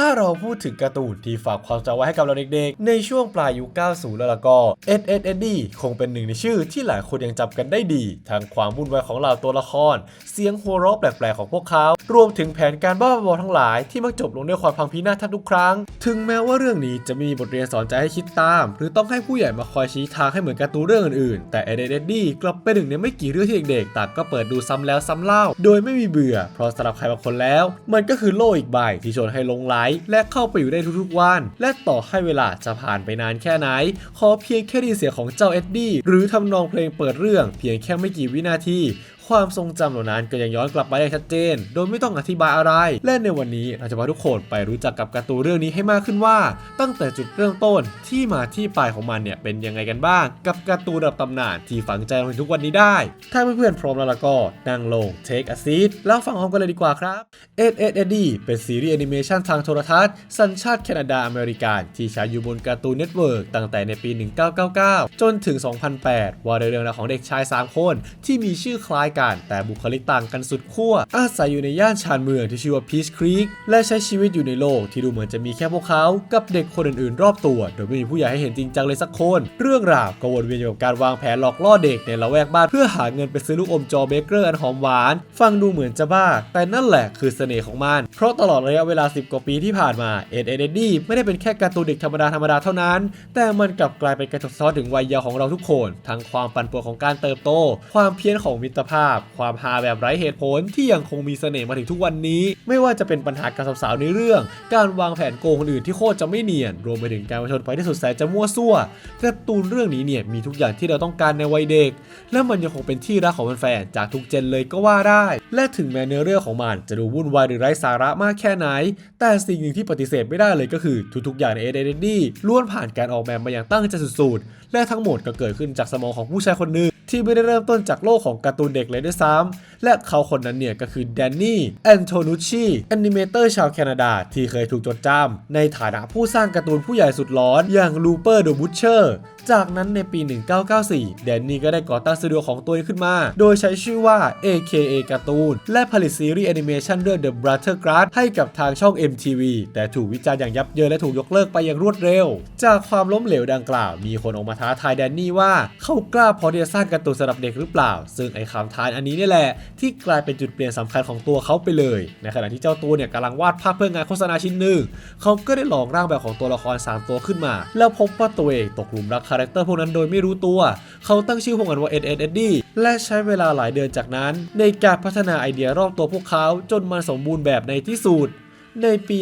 ถ้าเราพูดถึงการ์ตูนที่ฝากความจำไว้ให้กับเราเด็กๆ ในช่วงปลายยุค 90 แล้วล่ะก็ Ed Ed Eddie คงเป็นหนึ่งในชื่อที่หลายคนยังจำกันได้ดี ทั้งความวุ่นวายของเหล่าตัวละคร เสียงหัวเราะแปลกๆของพวกเขา รวมถึงแผนการบ้าบอทั้งหลายที่มักจบลงด้วยความพังพินาศทุกครั้ง ถึงแม้ว่าเรื่องนี้จะมีบทเรียนสอนใจให้คิดตาม หรือต้องให้ผู้ใหญ่มาคอยชี้ทางให้เหมือนการ์ตูนเรื่องอื่นๆ แต่ Ed Ed Eddie กลับเป็นหนึ่งในไม่กี่เรื่องที่เด็กๆต่างก็เปิดดูซ้ำแล้วซ้ำเล่า โดยไม่มีเบื่อ เพราะสำหรับใครบางคนแล้ว มันก็คือโลกอีกใบที่ชวนให้ลงไหลและเข้าไปอยู่ได้ทุกๆวัน และต่อให้เวลาจะผ่านไปนานแค่ไหน ขอเพียงแค่ดีเสียงของเจ้าเอ็ดดี้หรือทำนองเพลงเปิดเรื่องเพียงแค่ไม่กี่วินาที ความทรงจำเหล่านั้นก็ยังย้อนกลับมาได้ชัดเจน โดยไม่ต้องอธิบายอะไร และในวันนี้เราจะพาทุกคนไปรู้จักกับการ์ตูนเรื่องนี้ให้มากขึ้นว่า ตั้งแต่จุดเริ่มต้นที่มาที่ไปของมันเนี่ยเป็นยังไงกันบ้าง กับการ์ตูนระดับตำนานที่ฝังใจเราถึงทุกวันนี้ได้ ถ้าเพื่อนๆพร้อมแล้วล่ะก็นั่งลง take a seat แล้วฟังพร้อมกันเลยดีกว่าครับ Ed Ed Eddie เป็นซีรีส์แอนิเมชันทางโทรทัศน์สัญชาติแคนาดาอเมริกันที่ฉายอยู่บนการ์ตูนเน็ตเวิร์กตั้งแต่ในปี 1999 จนถึง 2008 ว่าด้วยเรื่องราวของเด็กชาย 3 คนที่มีชื่อคล้ายกันแต่บุคลิกต่างกันสุดขั้ว อาศัยอยู่ในย่านชานเมืองที่ชื่อว่าพีชครีกและใช้ชีวิตอยู่ในโลกที่ดูเหมือนจะมีแค่พวกเขา กับเด็กคนอื่นๆ รอบตัว โดยไม่มีผู้ใหญ่ให้เห็นจริงจังเลยสักคน เรื่องราวก็วนเวียนอยู่กับการวางแผนหลอกล่อเด็กในละแวกบ้านเพื่อหาเงินไปซื้อลูกอมจอเบเกอร์อันหอมหวาน ฟังดูเหมือนจะบ้า แต่นั่นแหละคือเสน่ห์ของมัน เพราะตลอดระยะเวลา 10 กว่าปีที่ผ่านมาเอ็ดเอ็ดดี้ไม่ได้เป็นแค่การ์ตูนเด็กธรรมดาธรรมดาเท่านั้น แต่มันกลับกลายเป็นการสะท้อนถึงวัยเยาว์ของเราทุกคน ทั้งความปั่นป่วนของการเติบโต ความเพี้ยนของมิตรภาพความฮาแบบไร้เหตุผลที่ยังคงมีเสน่ห์มาถึงทุกวันนี้ ไม่ว่าจะเป็นปัญหาการสาวๆในเรื่อง การวางแผนโกงคนอื่นที่โคตรจะไม่เนียน รวมไปถึงการประชนภัยที่สุดแสนจะมั่วซั่วการ์ตูนเรื่องนี้เนี่ยมีทุกอย่างที่เราต้องการในวัยเด็ก และมันยังคงเป็นที่รักของแฟนๆจากทุกเจนเลยก็ว่าได้ และถึงแม้เนื้อเรื่องของมันจะดูวุ่นวายหรือไร้สาระมากแค่ไหน แต่สิ่งหนึ่งที่ปฏิเสธไม่ได้เลยก็คือทุกๆอย่างในเอเดนดี้ล้วนผ่านการออกแบบมาอย่างตั้งใจสุดๆและทั้งหมดก็เกิดขึ้นจากสมองของผู้ชายคนหนึ่ง ที่ไม่ได้เริ่มต้นจากโลกของการ์ตูนเด็กเลยด้วยซ้ำและเขาคนนั้นเนี่ยก็คือแดนนี่แอนโทนุชชีแอนิเมเตอร์ชาวแคนาดาที่เคยถูกจดจำในฐานะผู้สร้างการ์ตูนผู้ใหญ่สุดร้อนอย่างลูเปอร์เดอะบูชเชอร์ จากนั้นในปี 1994 แดนนี่ก็ได้ก่อตั้งสตูดิโอของตัวเองขึ้นมา โดยใช้ชื่อว่า AKA การ์ตูนและผลิตซีรีส์แอนิเมชันเรื่อง The Brother Grad ให้กับทางช่อง MTV แต่ถูกวิจารณ์อย่างยับเยินและถูกยกเลิกไปอย่างรวดเร็ว จากความล้มเหลวดังกล่าว มีคนออกมาท้าทายแดนนี่ว่าเขากล้าพอที่จะสร้างการ์ตูนสำหรับเด็กหรือเปล่า ซึ่งไอ้คำท้าอันนี้นี่แหละ ที่กลายเป็นจุดเปลี่ยนสำคัญของตัวเขาไปเลย ในขณะที่เจ้าตัวเนี่ยกำลังวาดภาพเพื่องานโฆษณาชิ้นหนึ่งเขาก็ได้ลองร่างแบบของตัวละคร 3 ตัวขึ้นมา แล้วพบว่าตัวเองตกหลุมรักคาแรคเตอร์พวกนั้นโดยไม่รู้ตัว เขาตั้งชื่อพวกมันว่า Ed Ed Eddie และใช้เวลาหลายเดือนจากนั้น ในการพัฒนาไอเดียรอบตัวพวกเขาจนมันสมบูรณ์แบบในที่สุด ในปี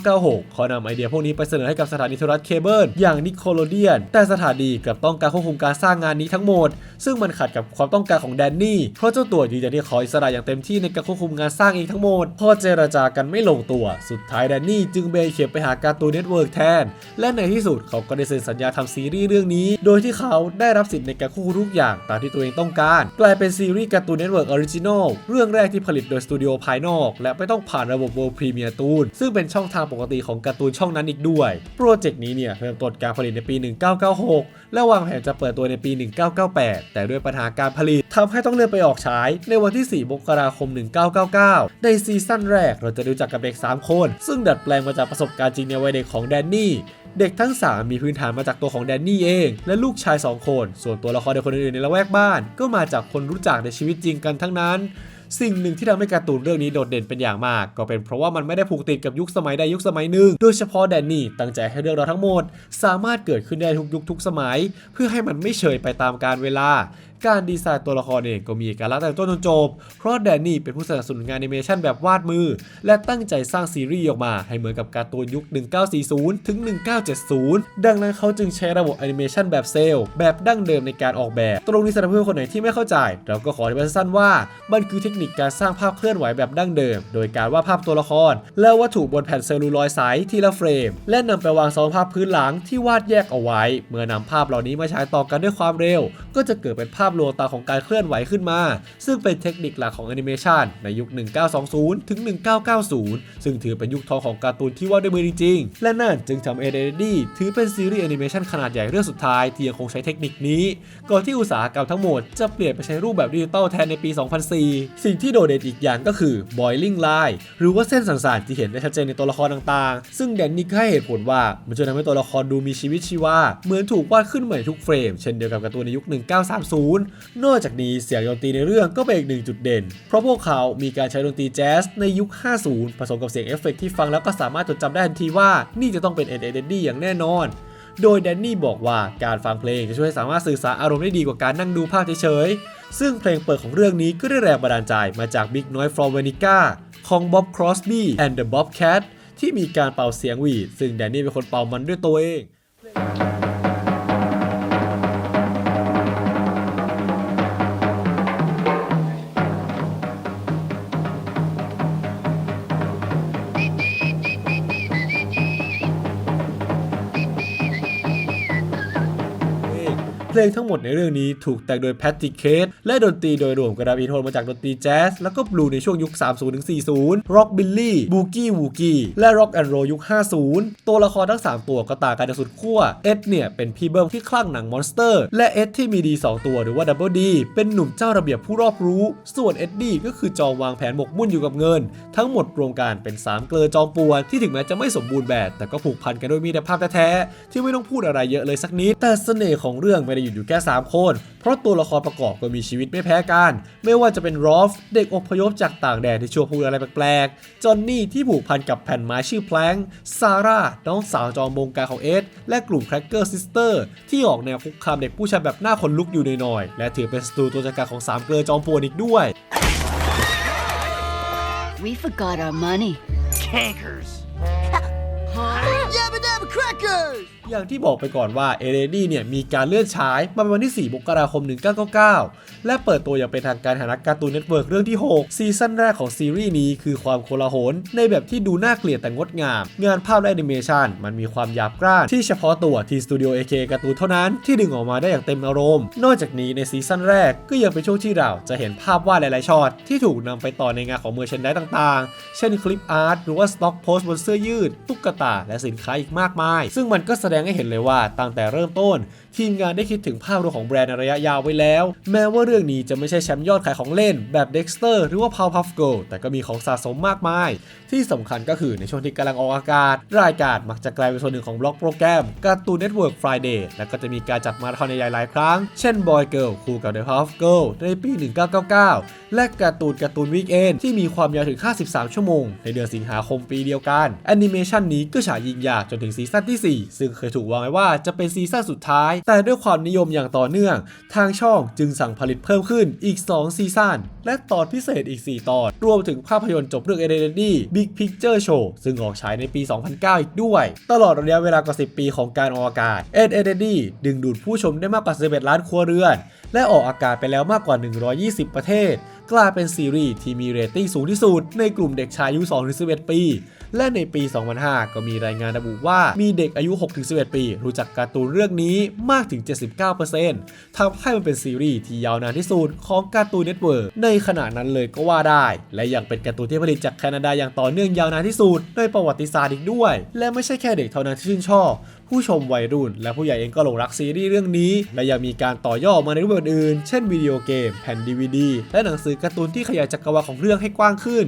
1996 เขานำไอเดียพวกนี้ไปเสนอให้กับสถานีโทรทัศน์เคเบิลอย่างนิโคลเดียน แต่สถานีกลับต้องการควบคุมการสร้างงานนี้ทั้งหมด ซึ่งมันขัดกับความต้องการของแดนนี่ เพราะเจ้าตัวยืนยันที่ขออิสระอย่างเต็มที่ในการควบคุมงานสร้างเองทั้งหมด พอเจรจากันไม่ลงตัว สุดท้ายแดนนี่จึงเบยเข็มไปหาการ์ตูนเน็ตเวิร์กแทน และในที่สุดเขาก็ได้เซ็นสัญญาทำซีรีส์เรื่องนี้ โดยที่เขาได้รับสิทธิ์ในการควบคุมทุกอย่างตามที่ตัวเองต้องการ กลายเป็นซีรีส์การ์ตูนเน็ตเวิร์กออริจินอลเรื่องแรกที่ผลิตโดยสตูดิโอภายนอก และไม่ต้องผ่านระบบ World Premiere ซึ่งเป็นช่องทางปกติของการ์ตูนช่องนั้นอีกด้วย โปรเจกต์นี้เนี่ยเริ่มต้นการผลิตในปี 1996 และวางแผนจะเปิดตัวในปี 1998 แต่ด้วยปัญหาการผลิตทำให้ต้องเลื่อนไปออกฉาย ในวันที่ 4 มกราคม 1999 ในซีซั่นแรกเราจะรู้จักกับเด็ก 3 คน ซึ่งดัดแปลงมาจากประสบการณ์จริงในวัยเด็กของแดนนี่เด็กทั้ง 3 มีพื้นฐานมาจากตัวของแดนนี่เอง และลูกชาย 2 คน ส่วนตัวละครเด็กคนอื่นๆในละแวกบ้าน ก็มาจากคนรู้จักในชีวิตจริงกันทั้งนั้น สิ่งหนึ่งที่ทำให้การ์ตูนเรื่องนี้โดดเด่นเป็นอย่างมาก ก็เป็นเพราะว่ามันไม่ได้ผูกติดกับยุคสมัยใดยุคสมัยหนึ่งโดยเฉพาะแดนนี่ตั้งใจให้เรื่องราวทั้งหมด สามารถเกิดขึ้นได้ทุกยุคทุกสมัย เพื่อให้มันไม่เฉยไปตามกาลเวลา การดีไซน์ตัวละครเองก็มีเอกลักษณ์แต่ต้นจนจบ เพราะแดนนี่เป็นผู้สนับสนุนงานแอนิเมชันแบบวาดมือ และตั้งใจสร้างซีรีส์ออกมาให้เหมือนกับการ์ตูนยุค 1940 ถึง 1970 ดังนั้นเขาจึงใช้ระบบแอนิเมชันแบบเซลล์แบบดั้งเดิมในการออกแบบ ตรงนี้สำหรับเพื่อนคนไหนที่ไม่เข้าใจ เราก็ขออธิบายสั้นว่า มันคือเทคนิคการสร้างภาพเคลื่อนไหวแบบดั้งเดิม โดยการวาดภาพตัวละคร และวัตถุบนแผ่นเซลลูลอยด์ใสทีละเฟรม และนำไปวางซ้อนภาพพื้นหลังที่วาดแยกเอาไว้ เมื่อนำภาพเหล่านี้มาฉายต่อกันด้วยความเร็ว ก็จะเกิดเป็นภาพพลวงตาของการเคลื่อนไหวขึ้นมา ซึ่งเป็นเทคนิคหลักของแอนิเมชันในยุค 1920 ถึง 1990 ซึ่งถือเป็นยุคทองของการ์ตูนที่วาดด้วยมือจริงๆ และนั่นจึงทำเอเดดี้ถือเป็นซีรีส์แอนิเมชันขนาดใหญ่เรื่องสุดท้ายที่ยังคงใช้เทคนิคนี้ ก่อนที่อุตสาหกรรมทั้งหมดจะเปลี่ยนไปใช้รูปแบบดิจิตอลแทนในปี 2004 สิ่งที่โดดเด่นอีกอย่างก็คือ boiling line หรือว่าเส้นสันสานที่เห็นได้ชัดเจนในตัวละครต่างๆ ซึ่งแดนนี่ก็ให้เหตุผลว่ามันจะทำให้ตัวละครดูมีชีวิตชีวา เหมือนถูกวาดขึ้นใหม่ทุกเฟรม เช่นเดียวกับการ์ตูนในยุค 1930นอกจากนี้เสียงดนตรีในเรื่องก็เป็นอีกหนึ่งจุดเด่น เพราะพวกเขามีการใช้ดนตรีแจ๊สในยุค 50 ผสมกับเสียงเอฟเฟกต์ที่ฟังแล้วก็สามารถจดจำได้ทันทีว่านี่จะต้องเป็นเอ็ดเอ็ดดี้อย่างแน่นอนโดยแดนนี่บอกว่าการฟังเพลงจะช่วยให้สามารถสื่อสารอารมณ์ได้ดีกว่าการนั่งดูภาพเฉยๆ ซึ่งเพลงเปิดของเรื่องนี้ก็ได้แรงบันดาลใจมาจาก Big Noise from Venica ของ Bob Crosby and the Bobcat ที่มีการเป่าเสียงหวีด ซึ่งแดนนี่เป็นคนเป่ามันด้วยตัวเอง ลงทั้งหมดในเรื่องนี้ถูกแต่งโดยแพตติเคสและดนตรีโดยรวมกระดับอิทธิพลมาจากดนตรีแจ๊สแล้วก็บลูในช่วงยุค 30-40ร็อกบิลลี่บูกี้วูกี้และร็อกแอนด์โรยุค 50 ตัวละครทั้ง 3 ตัวก็ต่างกันอย่สุดขั้วเอ็ดเนี่ยเป็นพี่เบิ้มที่คลั่งหนังมอนสเตอร์ และเอ็ดที่มีดี 2 ตัวหรือว่าดับเบิลดีเป็นหนุ่มเจ้าระเบียบผู้รอบรู้ ส่วนเอ็ดดี้ก็คือจอมวางแผนหมกมุ่นอยู่กับเงิน ทั้งหมดรวมกันเป็น 3 เกลอจอมป่วนที่ถึงแม้จะไม่สมบูรณ์แบบแต่ก็ผูกพันกันด้วยมีแต่ภาพแท้ๆที่ไม่ต้องพูดอะไรเยอะเลยสักนิดแต่เสน่ห์ของเรื่องไม่ได้ยุดอยู่แค่ 3 คน เพราะตัวละครประกอบก็มีชีวิตไม่แพ้กัน ไม่ว่าจะเป็นรอฟ เด็กอพยพจากต่างแดนที่ชัวพูดอะไรแปลกๆ จอนนี่ที่ผูกพันกับแผ่นไม้ชื่อแพลงซาร่า น้องสาวจอมบงการของเอ็ดและกลุ่มแครกเกอร์ซิสเตอร์ที่ออกแนวคุกคามเด็กผู้ชายแบบหน้าคนลุกอยู่หน่อยๆ และถือเป็นศัตรูตัวจัดการของสามเกลือจอมป่วนอีกด้วย We forgot our money. Cankers. Yabba dabba crackers! อย่างที่บอกไปก่อนว่าเอเรดี้เนี่ยมีการเลื่อนฉายมาเป็นวันที่ 4 มกราคม 1999 และเปิดตัวอย่างเป็นทางการฐานะการ์ตูนเน็ตเวิร์กเรื่องที่ 6 ซีซั่นแรกของซีรีส์นี้คือความโกลาหลในแบบที่ดูน่าเกลียดแต่งดงาม งานภาพและแอนิเมชันมันมีความหยาบกร้านที่เฉพาะตัวที่สตูดิโอ AK การ์ตูนเท่านั้นที่ดึงออกมาได้อย่างเต็มอารมณ์ นอกจากนี้ในซีซั่นแรกก็ยังเป็นช่วงที่เราจะเห็นภาพวาดหลายๆช็อตที่ถูกนำไปต่อในงานของเมอร์เชนได้ต่างๆ เช่นคลิปอาร์ตหรือว่าสต็อกโพสต์บนเสื้อยืด ตุ๊กตา และสินค้าอีกมากมาย ซึ่งมันก็แสดงให้เห็นเลยว่าตั้งแต่เริ่มต้น ทีมงานได้คิดถึงภาพรวมของแบรนด์ในระยะยาวไว้แล้ว แม้ว่าเรื่องนี้จะไม่ใช่แชมป์ยอดขายของเล่นแบบ Dexter หรือว่า Powerpuff Girl แต่ก็มีของสะสมมากมาย ที่สำคัญก็คือในช่วงที่กำลังออกอากาศ รายการมักจะกลายเป็นส่วนหนึ่งของบล็อกโปรแกรมการ์ตูนเน็ตเวิร์ก Friday และก็จะมีการจัดมาราธอนใหญ่หลายครั้ง เช่น Boy Girl คู่กับ The Powerpuff Girl ในปี 1999 และการ์ตูนการ์ตูนวีคเอนที่มีความยาวถึง 53 ชั่วโมง ในเดือนสิงหาคมปีเดียวกันแอนิเมชันนี้ก็ฉายยิงยาวจนถึงซีซั่นที่ 4 ซึ่งเคยถูกวางไว้ว่าจะเป็นซีซั่นสุดท้าย แต่ด้วยความนิยมอย่างต่อเนื่อง ทางช่องจึงสั่งผลิตเพิ่มขึ้นอีก 2 ซีซั่นและตอนพิเศษอีก 4 ตอน รวมถึงภาพยนตร์จบเรื่อง Identity Big Picture Show ซึ่งออกฉายในปี 2009 อีกด้วย ตลอดระยะเวลากว่า 10 ปีของการออกอากาศ Identity ดึงดูดผู้ชมได้มากกว่า 11 ล้านครัวเรือน และออกอากาศไปแล้วมากกว่า 120 ประเทศ กลายเป็นซีรีส์ที่มีเรตติ้งสูงที่สุดในกลุ่มเด็กชายอายุ 2-11 ปีและในปี 2005 ก็มีรายงานระบุว่ามีเด็กอายุ 6-11 ปี รู้จักการ์ตูนเรื่องนี้มากถึง 79%ทำให้มันเป็นซีรีส์ที่ยาวนานที่สุดของการ์ตูนเน็ตเวิร์กในขณะนั้นเลยก็ว่าได้ และยังเป็นการ์ตูนที่ผลิตจากแคนาดาอย่างต่อเนื่องยาวนานที่สุดในประวัติศาสตร์อีกด้วย และไม่ใช่แค่เด็กเท่านั้นที่ชื่นชอบผู้ชมวัยรุ่น และผู้ใหญ่เองก็หลงรักซีรีส์เรื่องนี้ และยังมีการต่อยอดมาในรูปแบบอื่น เช่นวิดีโอเกม แผ่นดีวดีและหนังสือการ์ตูนที่ขยายจักรวาลของเรื่องให้กว้างขึ้น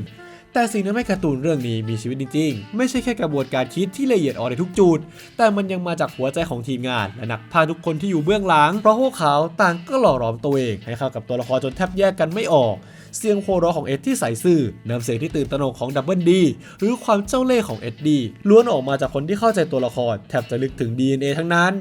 แต่สิ่งที่ทำให้การ์ตูนเรื่องนี้มีชีวิตจริงๆ ไม่ใช่แค่กระบวนการคิดที่ละเอียดอ่อนในทุกจุด แต่มันยังมาจากหัวใจของทีมงาน และนักพากทุกคนที่อยู่เบื้องหลัง เพราะพวกเขาต่างก็หล่อหลอมตัวเองให้เข้ากับตัวละครจนแทบแยกกันไม่ออก เสียงโฮโรของเอ็ดที่ใส่ซื่อน้ำเสียงที่ตื่นตระหนกของดับเบิลดีหรือความเจ้าเล่ห์ของเอ็ดดี้ล้วนออกมาจากคนที่เข้าใจตัวละครแทบจะลึกถึง DNA ทั้งนั้น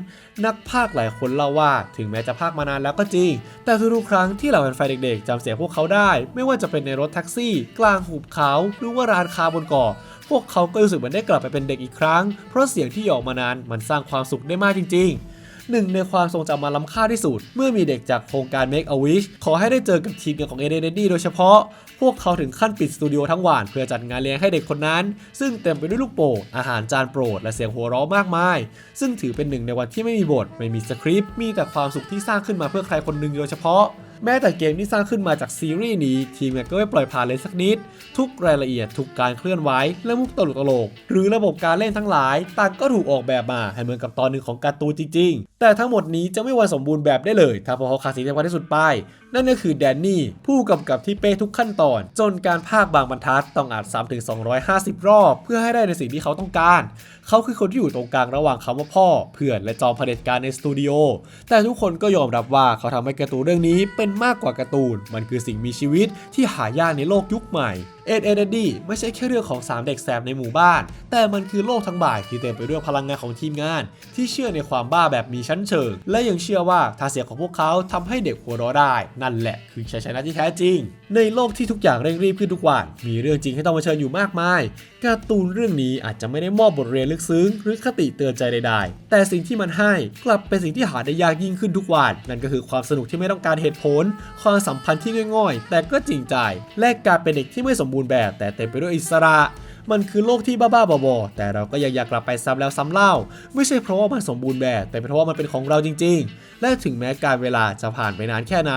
นักภาคหลายคนเล่าว่าถึงแม้จะภาคมานานแล้วก็จริง แต่ทุกๆครั้งที่เหล่าแฟนเด็กๆจำเสียงพวกเขาได้ ไม่ว่าจะเป็นในรถแท็กซี่ กลางหุบเขาหรือว่าร้านค้าบนเกาะพวกเขาก็รู้สึกเหมือนได้กลับไปเป็นเด็กอีกครั้ง เพราะเสียงที่ออกมานั้นมันสร้างความสุขได้มากจริง ๆ หนึ่งในความทรงจำมาล้ำค่าที่สุด เมื่อมีเด็กจากโครงการ Make a Wish ขอให้ได้เจอกับทีมงานของ a d d โดยเฉพาะ พวกเขาถึงขั้นปิดสตูดิโอทั้งวันเพื่อจัดงานเลี้ยงให้เด็กคนนั้น ซึ่งเต็มไปด้วยลูกโป่งอาหารจานโปรด และเสียงหัวเราะมากมาย ซึ่งถือเป็นหนึ่งในวันที่ไม่มีบท ไม่มีสคริปต์มีแต่ความสุขที่สร้างขึ้นมาเพื่อใครคนหนึ่งโดยเฉพาะ แม้แต่เกมที่สร้างขึ้นมาจากซีรีส์นี้ ทีมงานก็ไม่ปล่อยผ่านเลยสักนิด ทุกรายละเอียดทุกการเคลื่อนไหวและมุกตลกตลก หรือระบบการเล่นทั้งหลายต่างก็ถูกออกแบบมาให้เหมือนกับตอนหนึ่งของการ์ตูนจริง ๆ แต่ทั้งหมดนี้จะไม่วันสมบูรณ์แบบได้เลย ถ้าพวกเขาขาดสิ่งที่สำคัญที่สุดไปนั่นก็คือแดนนี่ ผู้กำกับที่เป๊ะทุกขั้นตอน จนการพากย์บางบรรทัดต้องอ่าน3ถึง250 รอบ เพื่อให้ได้ในสิ่งที่เขาต้องการ เขาคือคนที่อยู่ตรงกลางระหว่างคำว่าพ่อ เพื่อนและจอมเผด็จการในสตูดิโอแต่ทุกคนก็ยอมรับว่าเขาทำให้การ์ตูนเรื่องนี้เป็นมากกว่าการ์ตูน มันคือสิ่งมีชีวิตที่หายากในโลกยุคใหม่เอ็ดเอ็ดดี้ไม่ใช่แค่เรื่องของ 3 เด็กแสบในหมู่บ้าน แต่มันคือโลกทั้งใบที่เต็มไปด้วยพลังงานของทีมงาน ที่เชื่อในความบ้าแบบมีชั้นเชิง และยังเชื่อว่าถ้าเสียงของพวกเขาทำให้เด็กหัวเราะได้นั่นแหละคือชัยชนะที่แท้จริง ในโลกที่ทุกอย่างเร่งรีบขึ้นทุกวัน มีเรื่องจริงให้ต้องเผชิญอยู่มากมาย การ์ตูนเรื่องนี้อาจจะไม่ได้มอบบทเรียนลึกซึ้ง หรือคติเตือนใจใดๆ แต่สิ่งที่มันให้กลับเป็นสิ่งที่หาได้ยากยิ่งขึ้นทุกวัน นั่นก็คือความสนุกที่ไม่ต้องการเหตุผล ความสัมพันธ์ที่ง่อยๆ แต่ก็จริงใจ และการเป็นเด็กที่ไม่สมบูรณ์แบบ แต่เต็มไปด้วยอิสระ มันคือโลกที่บ้าๆบอๆแต่เราก็ยังอยากกลับไปซ้ำแล้วซ้ำเล่า ไม่ใช่เพราะว่ามันสมบูรณ์แบบ แต่เป็นเพราะว่ามันเป็นของเราจริง ๆ และถึงแม้การเวลาจะผ่านไปนานแค่ไหน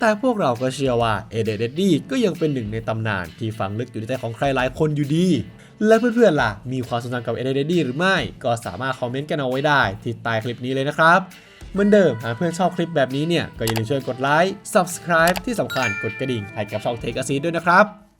แต่พวกเราก็เชื่อว่าเอเดเดดดี้ก็ยังเป็นหนึ่งในตำนานที่ฝังลึกอยู่ในใจของใครหลายคนอยู่ดีและเพื่อนๆล่ะ มีความสนใจกับเอเดเดดี้หรือไม่ ก็สามารถคอมเมนต์กันเอาไว้ได้ ที่ใต้คลิปนี้เลยนะครับเหมือนเดิมหากเพื่อนชอบคลิปแบบนี้เนี่ย ก็อย่าลืมช่วยกดไลค์ subscribe ที่สำคัญกดกระดิ่งให้กับช่องเทกซีด้วยนะครับ